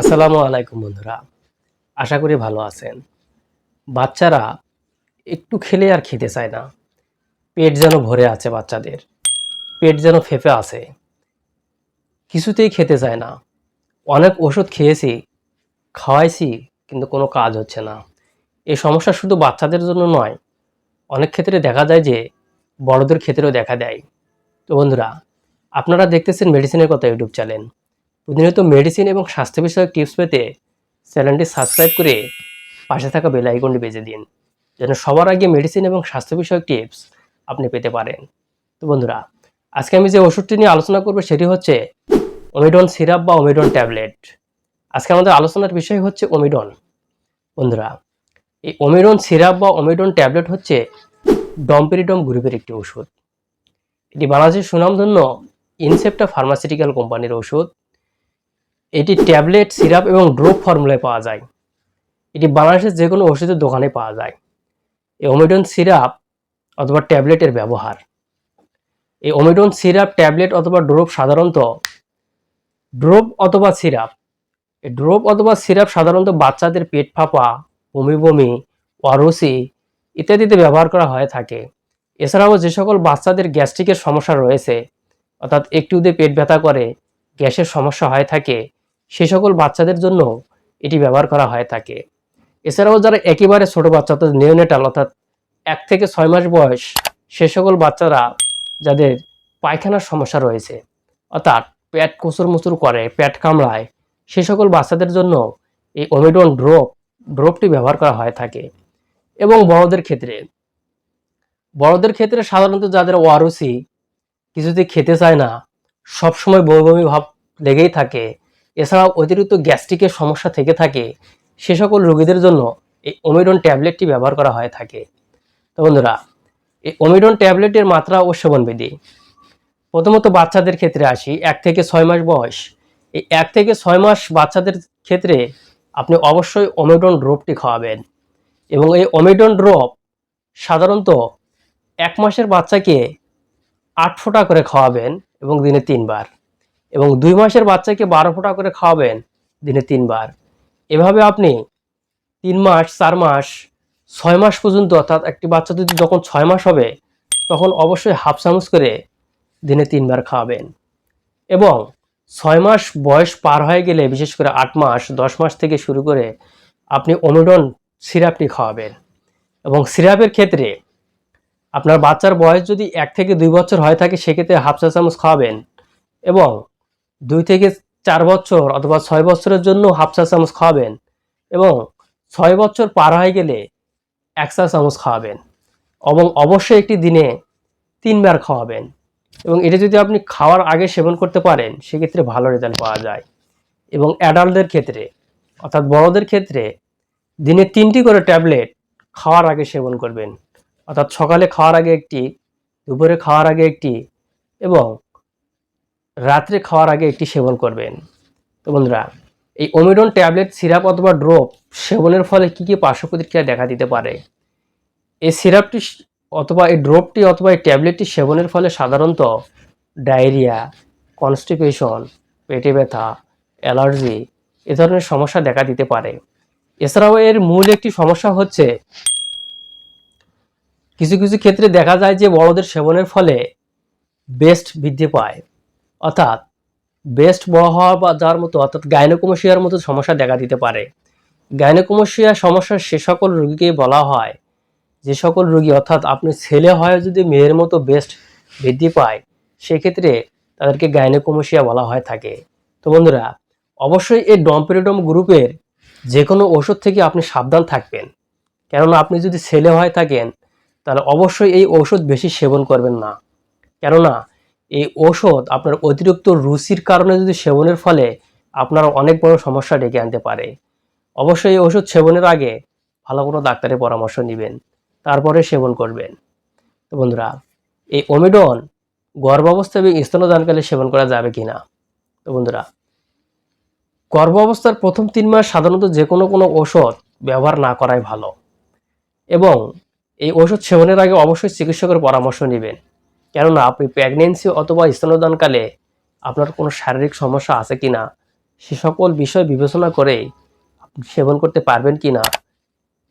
আসসালামু আলাইকুম বন্ধুরা, আশা করি ভালো আছেন। বাচ্চারা একটু খেলে আর খেতে চায় না। পেট যেন ভরে আছে বাচ্চাদের, পেট যেন ফেঁপে আছে। কিছুতেই খেতে চায় না। অনেক ওষুধ খেয়েছি, খাওয়াইছি, কিন্তু কোনো কাজ হচ্ছে না। এই সমস্যা শুধু বাচ্চাদের জন্য নয়, অনেক ক্ষেত্রে দেখা যায় যে বড়দের ক্ষেত্রেও দেখা দেয়। তো বন্ধুরা, আপনারা দেখতেছেন মেডিসিনের কথা ইউটিউব চ্যানেল প্রতিনিয়ত মেডিসিন এবং স্বাস্থ্য বিষয়ক টিপস পেতে চ্যানেলটি সাবস্ক্রাইব করে পাশে থাকা বেল আইকনটি বেজে দিন, যেন সবার আগে মেডিসিন এবং স্বাস্থ্য বিষয়ক টিপস আপনি পেতে পারেন। তো বন্ধুরা, আজকে আমি যে ওষুধটি নিয়ে আলোচনা করব সেটি হচ্ছে ওমিডন সিরাপ বা ওমিডন ট্যাবলেট আজকে আমাদের আলোচনার বিষয় হচ্ছে ওমিডন বন্ধুরা, এই ওমিডন সিরাপ বা ওমিডন ট্যাবলেট হচ্ছে ডম্পেরিডম গ্রুপের একটি ওষুধ। এটি বাংলাদেশের সুনামধন্য ইনসেপ্টা ফার্মাসিউটিক্যাল কোম্পানির ওষুধ। এটি ট্যাবলেট, সিরাপ এবং ড্রপ ফর্মুলায় পাওয়া যায়। এটি বাংলাদেশের যে কোনো ওষুধের দোকানে পাওয়া যায়। এই ওমিডন সিরাপ অথবা ট্যাবলেটের ব্যবহার। এই ওমিডন সিরাপ, ট্যাবলেট অথবা ড্রপ সাধারণত ড্রপ অথবা সিরাপ। এই ড্রপ অথবা সিরাপ সাধারণত বাচ্চাদের পেট ফাঁপা, বমি বমি অরসি ইত্যাদিতে ব্যবহার করা হয়ে থাকে। এছাড়াও যে সকল বাচ্চাদের গ্যাস্ট্রিকের সমস্যা রয়েছে, অর্থাৎ একটুতে পেট ব্যথা করে, গ্যাসের সমস্যা হয়ে থাকে সে সকল বাচ্চাদের জন্য এটি ব্যবহার করা হয়ে থাকে এছাড়াও যারা একেবারে ছোট বাচ্চা, অর্থাৎ নিওনেটাল অর্থাৎ এক থেকে ছয় মাস বয়স, সে সকল বাচ্চারা যাদের পায়খানার সমস্যা রয়েছে, অর্থাৎ পেট কুচুর মুচুর করে, পেট কামড়ায়, সে সকল বাচ্চাদের জন্য এই ওমিডন ড্রপ ড্রপটি ব্যবহার করা হয়ে থাকে। এবং বড়দের ক্ষেত্রে বড়দের ক্ষেত্রে সাধারণত যাদের ওয়ারসি কিছুতে খেতে চায় না, সবসময় বমি বমি ভাব লেগেই থাকে এছাড়াও অতিরিক্ত গ্যাস্ট্রিকের সমস্যা থেকে থাকে। সে সকল রোগীদের জন্য এই ওমিডন ট্যাবলেটটি ব্যবহার করা হয়ে থাকে। তো বন্ধুরা, এই ওমিডন ট্যাবলেটের মাত্রা ও সেবনবিধি। প্রথমত বাচ্চাদের ক্ষেত্রে আসি, এক থেকে ছয় মাস বয়স। এই এক থেকে ছয় মাস বাচ্চাদের ক্ষেত্রে আপনি অবশ্যই ওমিডন ড্রপটি খাওয়াবেন। এবং এই ওমিডন ড্রপ সাধারণত এক মাসের বাচ্চাকে আট ফোঁটা করে খাওয়াবেন এবং দিনে তিনবার। এবং দুই মাসের বাচ্চাকে বারো ফোঁটা করে খাওয়াবেন দিনে তিনবার। এভাবে আপনি তিন মাস, চার মাস, ছয় মাস পর্যন্ত, অর্থাৎ একটি বাচ্চা যদি যখন ছয় মাস হবে, তখন অবশ্যই হাফ চামচ করে দিনে তিনবার খাওয়াবেন। এবং ছয় মাস বয়স পার হয়ে গেলে, বিশেষ করে আট মাস, দশ মাস থেকে শুরু করে আপনি অনুডন সিরাপটি খাওয়াবেন। এবং সিরাপের ক্ষেত্রে আপনার বাচ্চার বয়স যদি এক থেকে দুই বছর হয়ে থাকে, সেক্ষেত্রে হাফ চা চামচ খাওয়াবেন। এবং দুই থেকে চার বছর অথবা ছয় বছরের জন্য হাফ চা চামচ খাওয়াবেন এবং ছয় বছর পার হয়ে গেলে এক চা চামচ খাওয়াবেন এবং অবশ্যই একটি দিনে তিনবার খাওয়াবেন এবং এটা যদি আপনি খাওয়ার আগে সেবন করতে পারেন, সেক্ষেত্রে ভালো রেজাল্ট পাওয়া যায়। এবং অ্যাডাল্টদের ক্ষেত্রে, অর্থাৎ বড়দের ক্ষেত্রে দিনে তিনটি করে ট্যাবলেট খাওয়ার আগে সেবন করবেন। অর্থাৎ সকালে খাওয়ার আগে একটি, দুপুরে খাওয়ার আগে একটি এবং রাত্রে খাওয়ার আগে একটি সেবন করবেন। তো বন্ধুরা, এই ওমিডন ট্যাবলেট, সিরাপ অথবা ড্রপ সেবনের ফলে কি কী পার্শ্ব প্রতিক্রিয়া দেখা দিতে পারে? এই সিরাপটি অথবা এই ড্রপটি অথবা এই ট্যাবলেটটি সেবনের ফলে সাধারণত ডায়রিয়া, কনস্টিপেশন, পেটে ব্যথা, অ্যালার্জি এ ধরনের সমস্যা দেখা দিতে পারে। এছাড়াও এর মূল একটি সমস্যা হচ্ছে কিছু কিছু ক্ষেত্রে দেখা যায় যে বড়দের সেবনের ফলে বেস্ট বৃদ্ধি পায়। অর্থাৎ বেস্ট বড় হওয়া বা যার মতো, অর্থাৎ গাইনোকোমোশিয়ার মতো সমস্যা দেখা দিতে পারে। গাইনোকোমোশিয়া সমস্যার সে সকল রোগীকে বলা হয়। যে সকল রোগী, অর্থাৎ আপনি ছেলে হয় যদি মেয়ের মতো বেস্ট বৃদ্ধি পায়, সেক্ষেত্রে তাদেরকে গাইনোকোমোশিয়া বলা হয় থাকে। তো বন্ধুরা, অবশ্যই এই ডম্পেরিডম গ্রুপের যে কোনো ওষুধ থেকে আপনি সাবধান থাকবেন। কেননা আপনি যদি ছেলে হয়ে থাকেন, তাহলে অবশ্যই এই ঔষধ বেশি সেবন করবেন না। কেননা এই ওষুধ আপনার অতিরিক্ত রুচির কারণে যদি সেবনের ফলে আপনার অনেক বড় সমস্যা ডেকে আনতে পারে। অবশ্যই এই ওষুধ সেবনের আগে ভালো কোনো ডাক্তারের পরামর্শ নেবেন, তারপরে সেবন করবেন। তো বন্ধুরা, এই ওমিডন গর্ভাবস্থা এবং স্তনদানকালে সেবন করা যাবে কি না তো বন্ধুরা, গর্ভাবস্থার প্রথম তিন মাস সাধারণত যে কোনো কোনো ওষুধ ব্যবহার না করাই ভালো। এবং এই ওষুধ সেবনের আগে অবশ্যই চিকিৎসকের পরামর্শ নেবেন। কেননা আপনি প্রেগনেন্সি অথবা স্তনদানকালে আপনার কোনো শারীরিক সমস্যা আছে কি না সে সকল বিষয় বিবেচনা করে সেবন করতে পারবেন কি না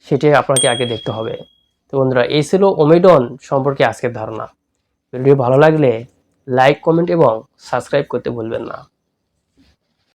সেটাই আপনাকে আগে দেখতে হবে। তো বন্ধুরা, এই ছিল ওমেডন সম্পর্কে আজকের ধারণা। ভিডিও ভালো লাগলে লাইক কমেন্ট এবং সাবস্ক্রাইব করতে ভুলবেন না।